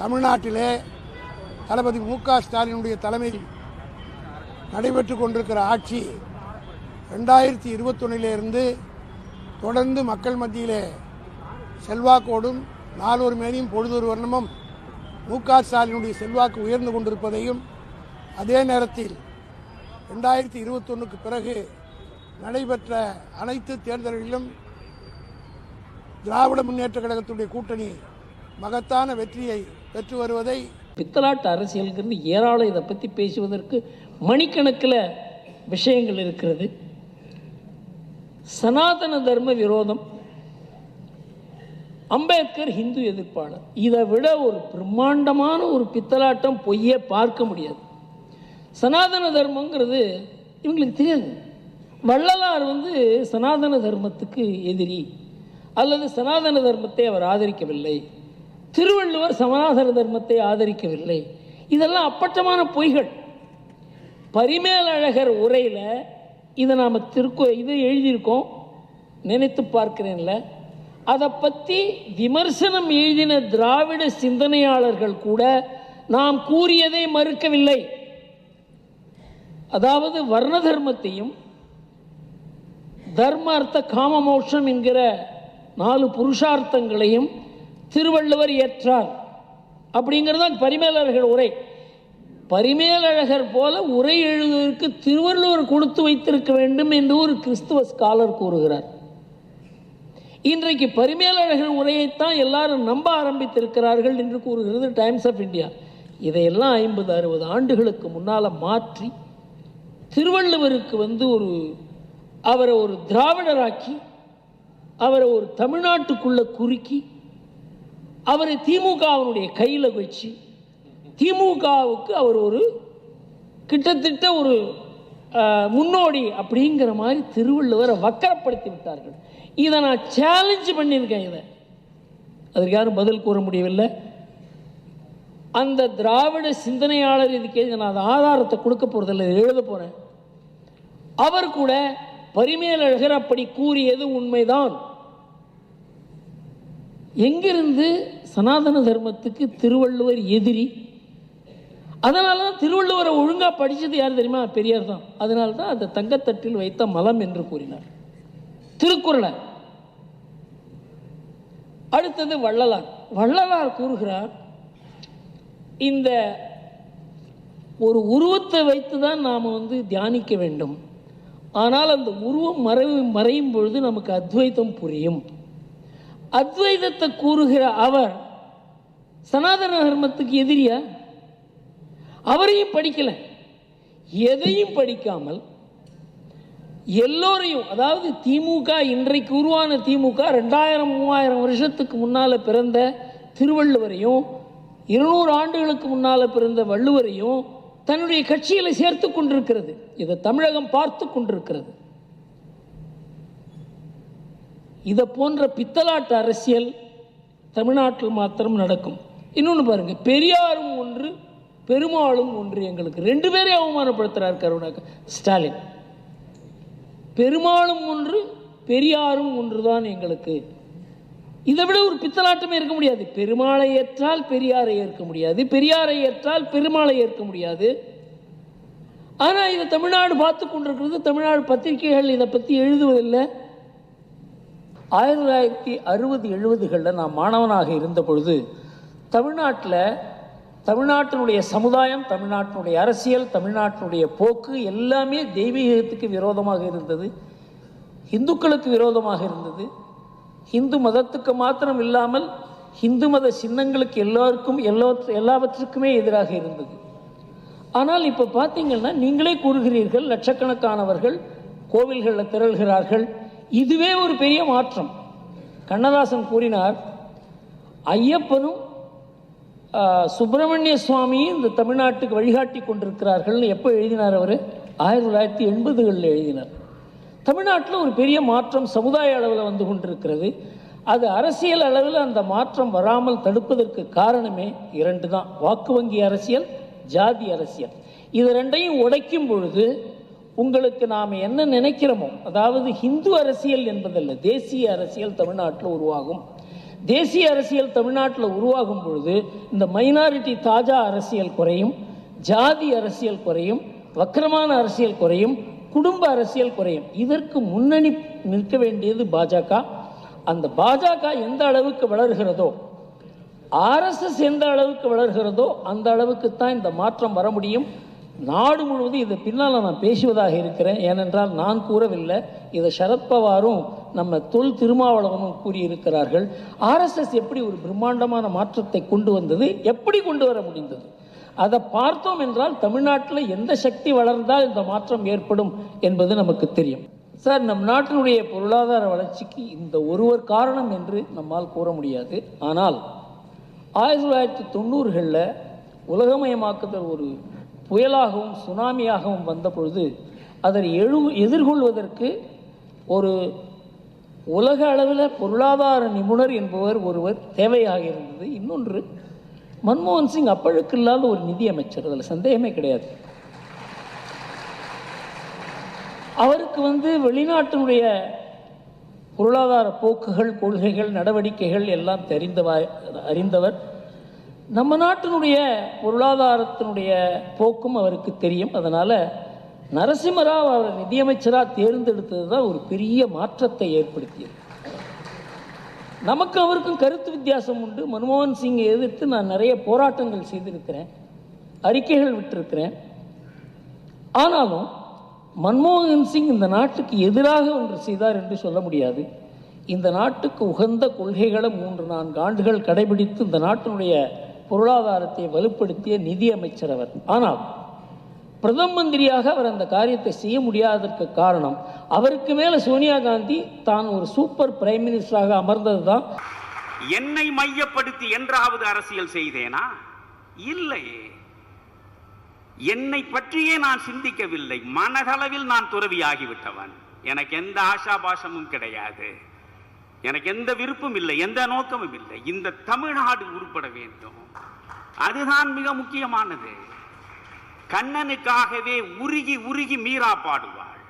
தமிழ்நாட்டிலே தளபதி மு க ஸ்டாலினுடைய தலைமையில் நடைபெற்று கொண்டிருக்கிற ஆட்சி ரெண்டாயிரத்தி இருபத்தொன்னிலிருந்து தொடர்ந்து மக்கள் மத்தியிலே செல்வாக்கோடும் நாலொரு மேனியும் பொழுதொரு வர்ணமும் மு க ஸ்டாலினுடைய செல்வாக்கு உயர்ந்து கொண்டிருப்பதையும் அதே நேரத்தில் ரெண்டாயிரத்தி இருபத்தொன்னுக்கு பிறகு நடைபெற்ற அனைத்து தேர்தல்களிலும் திராவிட முன்னேற்ற கழகத்துடைய கூட்டணி மகத்தான வெற்றியை பெற்று வருவதை பித்தலாட்டு அரசியலுங்கிறது ஏராளம் இதை பற்றி பேசுவதற்கு மணிக்கணக்கில் விஷயங்கள் இருக்கிறது. சனாதன தர்ம விரோதம். அம்பேத்கர் ஹிந்து எதிர்ப்பாளர். இதை விட ஒரு பிரம்மாண்டமான ஒரு பித்தலாட்டம் பொய்யே பார்க்க முடியாது. சனாதன தர்மங்கிறது இவங்களுக்கு தெரியாது. வள்ளலார் வந்து சனாதன தர்மத்துக்கு எதிரி. அல்லது சனாதன தர்மத்தை அவர் ஆதரிக்கவில்லை. திருவள்ளுவர் சனாதன தர்மத்தை ஆதரிக்கவில்லை. இதெல்லாம் அப்பட்டமான பொய்கள். பரிமேலழகர் உரையில் இதை நாம் திருக்கோ இது எழுதியிருக்கோம். நினைத்து பார்க்கிறேன்ல. அதை பற்றி விமர்சனம் எழுதின திராவிட சிந்தனையாளர்கள் கூட நாம் கூறியதை மறுக்கவில்லை. அதாவது வர்ண தர்மத்தையும் தர்ம அர்த்த காம மோட்சம் என்கிற நாலு புருஷார்த்தங்களையும் திருவள்ளுவர் ஏற்றார். அப்படிங்கிறது தான் பரிமேலழகர் உரை. பரிமேலழகர் போல உரை எழுதுவதற்கு திருவள்ளுவர் கொடுத்து வைத்திருக்க வேண்டும் என்று ஒரு கிறிஸ்துவ ஸ்காலர் கூறுகிறார். இன்றைக்கு பரிமேலழகர் உரையைத்தான் எல்லாரும் நம்ப ஆரம்பித்திருக்கிறார்கள் என்று கூறுகிறது டைம்ஸ் ஆஃப் இந்தியா. இதையெல்லாம் ஐம்பது அறுபது ஆண்டுகளுக்கு முன்னால் மாற்றி திருவள்ளுவருக்கு வந்து ஒரு அவரை ஒரு திராவிடராக்கி அவரை ஒரு தமிழ்நாட்டுக்குள்ளே குறுக்கி அவரை திமுகவினுடைய கையில் வச்சு திமுகவுக்கு அவர் ஒரு கிட்டத்தட்ட ஒரு முன்னோடி அப்படிங்கிற மாதிரி திருவள்ளுவரை வக்கரப்படுத்தி விட்டார்கள். இதை நான் சேலஞ்சு பண்ணியிருக்கேன் இதை. அதற்கு யாரும் பதில் கூற முடியவில்லை. அந்த திராவிட சிந்தனையாளர் இதுக்கு நான் அந்த ஆதாரத்தை கொடுக்க போகிறதில்ல எழுத போகிறேன் அவர் கூட பரிமேலழகர் அப்படி கூறியது உண்மைதான். எங்கிருந்து சனாதன தர்மத்துக்கு திருவள்ளுவர் எதிரி? அதனால தான் திருவள்ளுவரை ஒழுங்காக படித்தது யார் தெரியுமா? பெரியார் தான். அதனால தான் அந்த தங்கத்தட்டில் வைத்த மலம் என்று கூறினார். திருக்குறளை. அடுத்தது வள்ளலார். வள்ளலார் கூறுகிறார் இந்த ஒரு உருவத்தை வைத்து தான் நாம் வந்து தியானிக்க வேண்டும். ஆனால் அந்த உருவம் மறைவு மறையும் பொழுது நமக்கு அத்வைத்தம் புரியும். அத்வைதத்தை கூறுகிற அவர் சனாதன தர்மத்துக்கு எதிரியா? அவரையும் படிக்கல. எதையும் படிக்காமல் எல்லோரையும் அதாவது திமுக இன்றைக்கு உருவான திமுக ரெண்டாயிரம் மூவாயிரம் வருஷத்துக்கு முன்னால் பிறந்த திருவள்ளுவரையும் இருநூறு ஆண்டுகளுக்கு முன்னால் பிறந்த வள்ளுவரையும் தன்னுடைய கட்சியில் சேர்த்து கொண்டிருக்கிறது. இதை தமிழகம் பார்த்து கொண்டிருக்கிறது. இதை போன்ற பித்தலாட்டு அரசியல் தமிழ்நாட்டில் மாத்திரம் நடக்கும். இன்னொன்று பாருங்கள் பெரியாரும் ஒன்று பெருமாளும் ஒன்று எங்களுக்கு. ரெண்டு பேரையும் அவமானப்படுத்துகிறார் கருணாக ஸ்டாலின். பெருமாளும் ஒன்று பெரியாரும் ஒன்றுதான் எங்களுக்கு. இதை விட ஒரு பித்தலாட்டமே இருக்க முடியாது. பெருமாளை ஏற்றால் பெரியாரை ஏற்க முடியாது. பெரியாரை ஏற்றால் பெருமாளை ஏற்க முடியாது. ஆனால் இதை தமிழ்நாடு பார்த்து கொண்டிருக்கிறது. தமிழ்நாடு பத்திரிகைகள் இதை பற்றி எழுதுவதில்லை. ஆயிரத்தி தொள்ளாயிரத்தி அறுபது எழுபதுகளில் நான் மாணவனாக இருந்த பொழுது தமிழ்நாட்டில் தமிழ்நாட்டினுடைய சமுதாயம் தமிழ்நாட்டினுடைய அரசியல் தமிழ்நாட்டினுடைய போக்கு எல்லாமே தெய்வீகத்துக்கு விரோதமாக இருந்தது. இந்துக்களுக்கு விரோதமாக இருந்தது. இந்து மதத்துக்கு மாத்திரம் இல்லாமல் இந்து மத சின்னங்களுக்கு எல்லோருக்கும் எல்லோ எல்லாவற்றுக்குமே எதிராக இருந்தது. ஆனால் இப்போ பார்த்தீங்கன்னா நீங்களே கூறுகிறீர்கள் லட்சக்கணக்கானவர்கள் கோவில்களில் திரள்கிறார்கள் இதுவே ஒரு பெரிய மாற்றம். கண்ணதாசன் கூறினார் ஐயப்பனும் சுப்பிரமணிய சுவாமியும் இந்த தமிழ்நாட்டுக்கு வழிகாட்டி கொண்டிருக்கிறார்கள்னு எப்போ எழுதினார் அவர்? ஆயிரத்தி தொள்ளாயிரத்தி எண்பதுகளில் எழுதினார். தமிழ்நாட்டில் ஒரு பெரிய மாற்றம் சமுதாய அளவில் வந்து கொண்டிருக்கிறது. அது அரசியல் அளவில் அந்த மாற்றம் வராமல் தடுப்பதற்கு காரணமே இரண்டு தான். வாக்கு வங்கி அரசியல் ஜாதி அரசியல். இது ரெண்டையும் உடைக்கும் பொழுது உங்களுக்கு நாம் என்ன நினைக்கிறோமோ அதாவது ஹிந்து அரசியல் என்பதல்ல தேசிய அரசியல் தமிழ்நாட்டில் உருவாகும். தேசிய அரசியல் தமிழ்நாட்டில் உருவாகும் பொழுது இந்த மைனாரிட்டி தாஜா அரசியல் குறையும் ஜாதி அரசியல் குறையும் வக்கரமான அரசியல் குறையும் குடும்ப அரசியல் குறையும். இதற்கு முன்னணி நிற்க வேண்டியது பாஜக. அந்த பாஜக எந்த அளவுக்கு வளர்கிறதோ ஆர்எஸ்எஸ் எந்த அளவுக்கு வளர்கிறதோ அந்த அளவுக்கு தான் இந்த மாற்றம் வர முடியும். நாடு முழுவதும் இதை பின்னால் நான் பேசுவதாக இருக்கிறேன். ஏனென்றால் நான் கூறவில்லை. இதை சரத்பவாரும் நம்ம தொல் திருமாவளவனும் கூறியிருக்கிறார்கள். ஆர்எஸ்எஸ் எப்படி ஒரு பிரம்மாண்டமான மாற்றத்தை கொண்டு வந்தது? எப்படி கொண்டு வர முடிந்தது? அதை பார்த்தோம் என்றால் தமிழ்நாட்டில் எந்த சக்தி வளர்ந்தால் இந்த மாற்றம் ஏற்படும் என்பது நமக்கு தெரியும். சார் நம் நாட்டினுடைய பொருளாதார வளர்ச்சிக்கு இந்த ஒருவர் காரணம் என்று நம்மால் கூற முடியாது. ஆனால் ஆயிரத்தி தொள்ளாயிரத்தி தொண்ணூறுகளில் உலகமயமாக்குதல் ஒரு புயலாகவும் சுனாமியாகவும் வந்த பொழுது அதை எழு எதிர்கொள்வதற்கு ஒரு உலக அளவில் பொருளாதார நிபுணர் என்பவர் ஒருவர் தேவையாக இருந்தது. இன்னொன்று மன்மோகன் சிங் அப்பழுக்கு இல்லாத ஒரு நிதி அமைச்சர். அதில் சந்தேகமே கிடையாது. அவருக்கு வந்து வெளிநாட்டினுடைய பொருளாதார போக்குகள் கொள்கைகள் நடவடிக்கைகள் எல்லாம் தெரிந்தவா அறிந்தவர். நம்ம நாட்டினுடைய பொருளாதாரத்தினுடைய போக்கும் அவருக்கு தெரியும். அதனால் நரசிம்மராவ் அவர் நிதியமைச்சராக தேர்ந்தெடுத்தது தான் ஒரு பெரிய மாற்றத்தை ஏற்படுத்தியது. நமக்கு அவருக்கும் கருத்து வித்தியாசம் உண்டு. மன்மோகன் சிங்கை எதிர்த்து நான் நிறைய போராட்டங்கள் செய்திருக்கிறேன். அறிக்கைகள் விட்டிருக்கிறேன். ஆனாலும் மன்மோகன் சிங் இந்த நாட்டுக்கு எதிராக ஒன்று செய்தார் என்று சொல்ல முடியாது. இந்த நாட்டுக்கு உகந்த கொள்கைகளை மூன்று நான்கு ஆண்டுகள் கடைபிடித்து இந்த நாட்டினுடைய பொருளாதாரத்தை வலுப்படுத்திய நிதி அமைச்சர் அவர். ஆனால் பிரதம மந்திரியாக அவர் அந்த காரியத்தை செய்ய முடியாததற்கு காரணம் அவருக்கு மேலே சோனியா காந்தி தான் ஒரு சூப்பர் பிரைம் மினிஸ்டராக அமர்ந்தது தான். என்னை மையப்படுத்தி என்றாவது அரசியல் செய்தேனா? இல்லையே என்னை பற்றியே நான் சிந்திக்கவில்லை. மனதளவில் நான் துறவியாகிவிட்டவன். எனக்கு எந்த ஆஷாபாஷமும் கிடையாது. எனக்கு எந்த விருப்பம் இல்லை எந்த நோக்கமும் இல்லை. இந்த தமிழ்நாடு உருப்பட வேண்டும். அதுதான் மிக முக்கியமானது. கண்ணனுக்காகவே உருகி உருகி மீரா பாடுவாள்.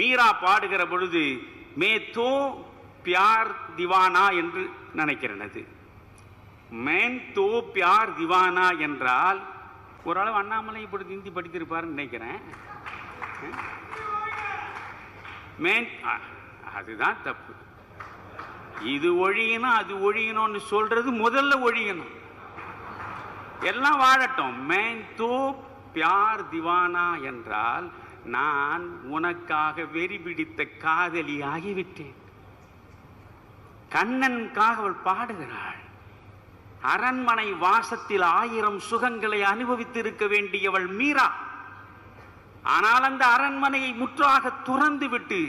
மீரா பாடுகிற பொழுது மே தோ பியார் திவானா என்று நினைக்கிறனது. மேன் தோ பியார் திவானா என்றால் ஓரளவு அண்ணாமலை இப்படி ஹிந்தி படித்திருப்பாருன்னு நினைக்கிறேன். மேன் அதுதான் தப்பு. இது ஒழியணும் அது ஒழியணும்னு சொல்றது முதல்ல ஒழியணும். எல்லாம் வாழட்டும். மேன் தோ பியார் திவானா என்றால் நான் உனக்காக வெறி பிடித்த காதலி ஆகிவிட்டேன். கண்ணனுக்காக அவள் பாடுகிறாள். அரண்மனை வாசத்தில் ஆயிரம் சுகங்களை அனுபவித்திருக்க வேண்டியவள் மீரா. ஆனால் அந்த அரண்மனையை முற்றாக துறந்து விட்டு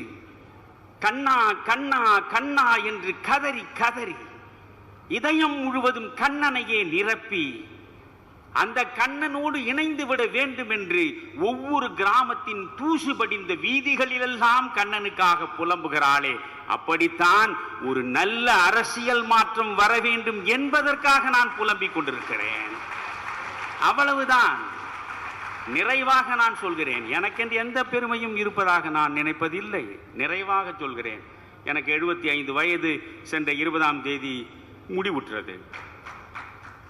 கண்ணா கண்ணா கண்ணா என்று கதறி கதறி இதயம் முழுவதும் கண்ணனையே நிரப்பி அந்த கண்ணனோடு இணைந்து விட வேண்டும் என்று ஒவ்வொரு கிராமத்தின் தூசு படிந்த வீதிகளிலெல்லாம் கண்ணனுக்காக புலம்புகிறாளே. அப்படித்தான் ஒரு நல்ல அரசியல் மாற்றம் வர வேண்டும் என்பதற்காக நான் புலம்பிக் கொண்டிருக்கிறேன். அவ்வளவுதான். நிறைவாக நான் சொல்கிறேன். எனக்கென்று எந்த பெருமையும் இருப்பதாக நான் நினைப்பதில்லை. நிறைவாக சொல்கிறேன். எனக்கு எழுபத்தி ஐந்து வயது சென்ற இருபதாம் தேதி முடிவுற்றது.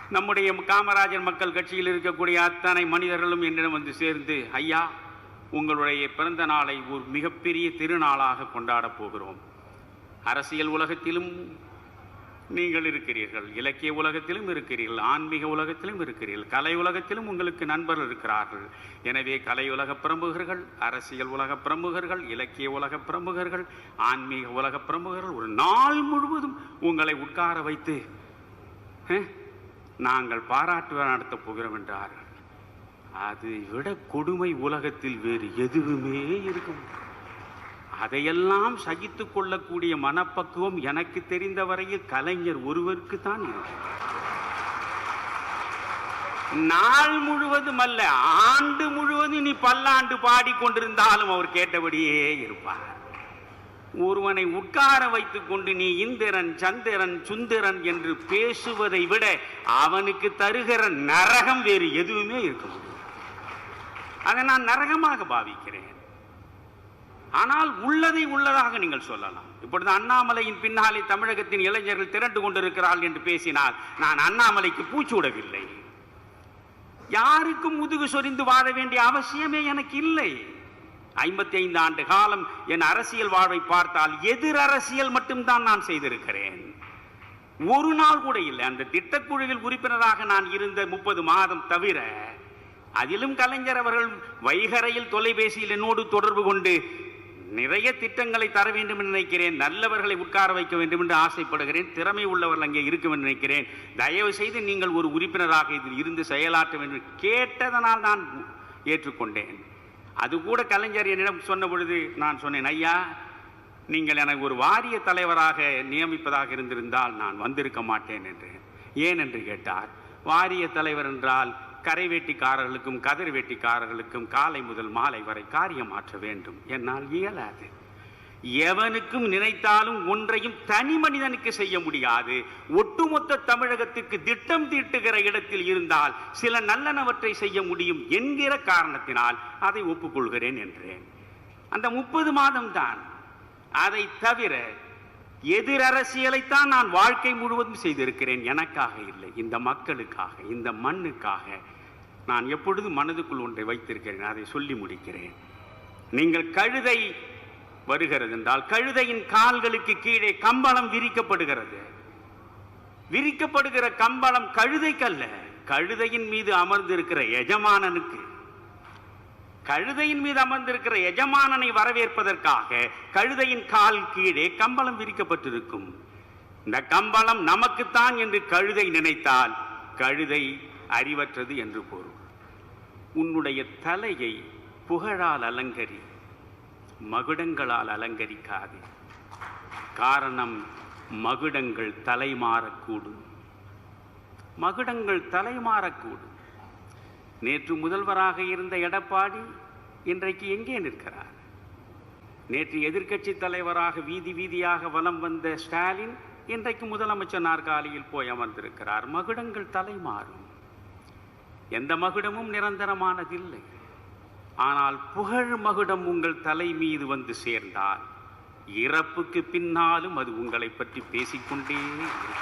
நம்முடைய காமராஜர் மக்கள் கட்சியில் இருக்கக்கூடிய அத்தனை மனிதர்களும் என்னிடம் வந்து சேர்ந்து ஐயா உங்களுடைய பிறந்த நாளை ஒரு மிகப்பெரிய திருநாளாக கொண்டாடப் போகிறோம். அரசியல் உலகத்திலும் நீங்கள் இருக்கிறீர்கள். இலக்கிய உலகத்திலும் இருக்கிறீர்கள். ஆன்மீக உலகத்திலும் இருக்கிறீர்கள். கலை உலகத்திலும் உங்களுக்கு நண்பர்கள் இருக்கிறார்கள். எனவே கலை உலக பிரமுகர்கள் அரசியல் உலக பிரமுகர்கள் இலக்கிய உலக பிரமுகர்கள் ஆன்மீக உலக பிரமுகர்கள் ஒரு நாள் முழுவதும் உங்களை உட்கார வைத்து நாங்கள் பாராட்டு நடத்தப் போகிறோம் என்றார்கள். அதை விட கொடுமை உலகத்தில் வேறு எதுவுமே இருக்கும். அதையெல்லாம் சகித்து கொள்ளக்கூடிய மனப்பக்குவம் எனக்கு தெரிந்த வரையில் கலைஞர் ஒருவருக்கு தான் இருக்கு நாள் முழுவதும் அல்ல ஆண்டு முழுவதும் நீ பல்லாண்டு பாடிக்கொண்டிருந்தாலும் அவர் கேட்டபடியே இருப்பார். ஒருவனை உட்கார வைத்துக் கொண்டு நீ இந்திரன் சந்திரன் சுந்திரன் என்று பேசுவதை விட அவனுக்கு தருகிற நரகம் வேறு எதுவுமே இருக்க முடியும் அதை நான் நரகமாக பாவிக்கிறேன். ஆனால் உள்ளதை உள்ளதாக நீங்கள் சொல்லலாம். இப்பொழுது அண்ணாமலையின் பின்னாலே தமிழகத்தின் இளைஞர்கள் திரண்டு கொண்டிருக்கிறார்கள் என்று பேசினால் நான் அண்ணாமலைக்கு பூச்சூடவில்லை யாருக்கும் முதுகு சொரிந்து வாழ வேண்டிய அவசியமே எனக்கு இல்லை. ஐம்பத்தி ஐந்து ஆண்டு காலம் என் அரசியல் வாழ்வை பார்த்தால் எதிர் அரசியல் மட்டும்தான் நான் செய்திருக்கிறேன். ஒரு நாள் கூட இல்லை அந்த திட்டக்குழுவில் உறுப்பினராக நான் இருந்த முப்பது மாதம் தவிர அதிலும் கலைஞர் அவர்கள் வைகரையில் தொலைபேசியில் என்னோடு தொடர்பு கொண்டு நிறைய திட்டங்களை தர வேண்டும் என்று நினைக்கிறேன். நல்லவர்களை உட்கார வைக்க வேண்டும் என்று ஆசைப்படுகிறேன். திறமை உள்ளவர்கள் அங்கே இருக்கும் என்று நினைக்கிறேன். தயவு செய்து நீங்கள் ஒரு உறுப்பினராக இதில் இருந்து செயலாற்ற வேண்டும் கேட்டதனால் நான் ஏற்றுக்கொண்டேன். அது கூட கலைஞர் என்னிடம் சொன்ன பொழுது நான் சொன்னேன் ஐயா நீங்கள் எனக்கு ஒரு வாரிய தலைவராக நியமிப்பதாக இருந்திருந்தால் நான் வந்திருக்க மாட்டேன் என்று ஏன் என்று கேட்டார். வாரிய தலைவர் என்றால் கரை வேட்டிக்காரர்களுக்கும் கதிர் வேட்டிக்காரர்களுக்கும் காலை முதல் மாலை வரை காரியம் ஆற்ற வேண்டும். என்னால் இயலாது. எவனுக்கும் நினைத்தாலும் ஒன்றையும் தனி மனிதனுக்கு செய்ய முடியாது. ஒட்டுமொத்த தமிழகத்துக்கு திட்டம் தீட்டுகிற இடத்தில் இருந்தால் சில நல்லனவற்றை செய்ய முடியும் என்கிற காரணத்தினால் அதை ஒப்புக்கொள்கிறேன் என்றேன். அந்த முப்பது மாதம்தான் அதை தவிர எதிர் அரசியலைத்தான் நான் வாழ்க்கை முழுவதும் செய்திருக்கிறேன். எனக்காக இல்லை. இந்த மக்களுக்காக இந்த மண்ணுக்காக நான் எப்பொழுது மனதுக்குள் ஒன்றை வைத்திருக்கிறேன் அதை சொல்லி முடிக்கிறேன். நீங்கள் கழுதை வருகிறது என்றால் கழுதையின் கால்களுக்கு கீழே கம்பளம் விரிக்கப்படுகிறது. விரிக்கப்படுகிற கம்பளம் கழுதைக்கல்ல கழுதையின் மீது அமர்ந்திருக்கிற எஜமானனுக்கு. கழுதையின் மீது அமர்ந்திருக்கிற எஜமானனை வரவேற்பதற்காக கழுதையின் கால் கீழே கம்பளம் விரிக்கப்பட்டிருக்கும். இந்த கம்பளம் நமக்குத்தான் என்று கழுதை நினைத்தால் கழுதை அறிவற்றது என்று பொருள். உன்னுடைய தலையை புகழால் அலங்கரி மகுடங்களால் அலங்கரிக்காது. காரணம் மகுடங்கள் தலைமாறக்கூடும். மகுடங்கள் தலைமாறக்கூடும். நேற்று முதல்வராக இருந்த எடப்பாடி இன்றைக்கு எங்கே நிற்கிறார்? நேற்று எதிர்க்கட்சி தலைவராக வீதி வீதியாக வலம் வந்த ஸ்டாலின் இன்றைக்கு முதலமைச்சர் நாற்காலியில் போய் அமர்ந்திருக்கிறார். மகுடங்கள் தலைமாறும். எந்த மகுடமும் நிரந்தரமானதில்லை. ஆனால் புகழ் மகுடம் உங்கள் தலை மீது வந்து சேர்ந்தால் இறப்புக்கு பின்னாலும் அது உங்களை பற்றி பேசிக்கொண்டே இருக்கும்.